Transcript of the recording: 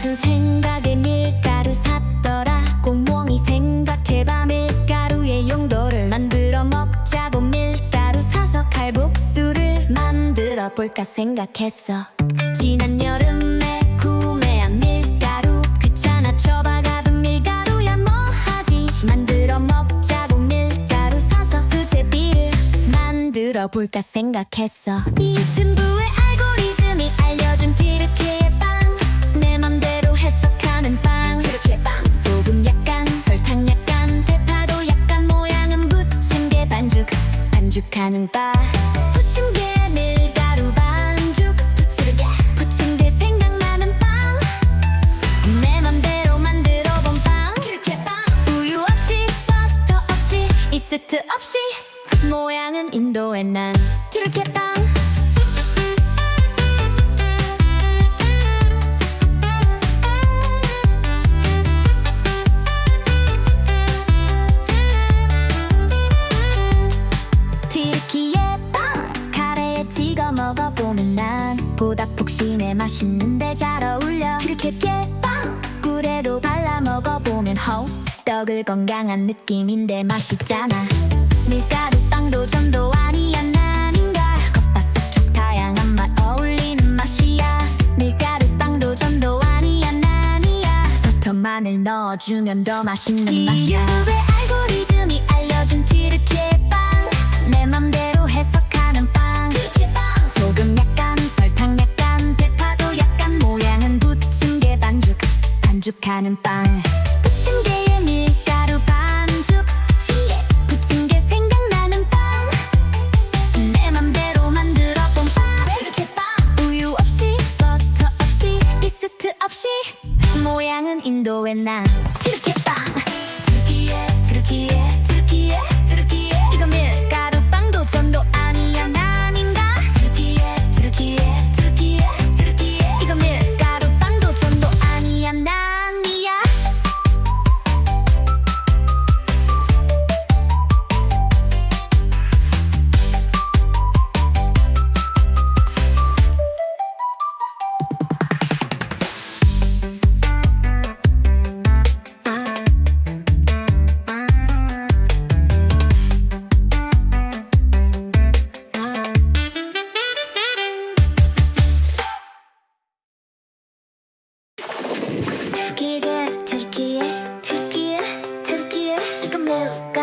무슨 생각에 밀가루 샀더라? 볼까 생각했어. 지난 여름에 구매한 밀가루 귀찮아 처박아둔 밀가루야 뭐하지? 만들어 먹자고 밀가루 사서 수제비를 만들어 볼까 생각했어. 이 반죽하는 빵 부침개 밀가루 반죽. 부침개 부침개 생각나는 빵. 내 맘대로 만들어 본빵. 우유 없이 버터 없이 이스트 없이. 모양은 인도의 난. 트르케빵 난 보다 폭신해 맛있는데 잘 어울려. 튀르키예 빵! 꿀에도 발라 먹어보면 허 떡을 건강한 느낌인데 맛있잖아. 밀가루 빵도 전도 아니야 난인가 겉바속 촉 다양한 맛 어울리는 맛이야. 밀가루 빵도 전도 아니야 난이야. 버터 마늘 넣어주면 더 맛있는 맛이야 반죽하는 빵. 부침개에 밀가루 반죽. 부침개 생각나는 빵. 내 맘대로 만들어 본빵. 우유 없이 버터 없이 이스트 없이. 모양은 인도의 난. 이렇게 빵 türkiye türkiye türkiye türkiye 이거 밀가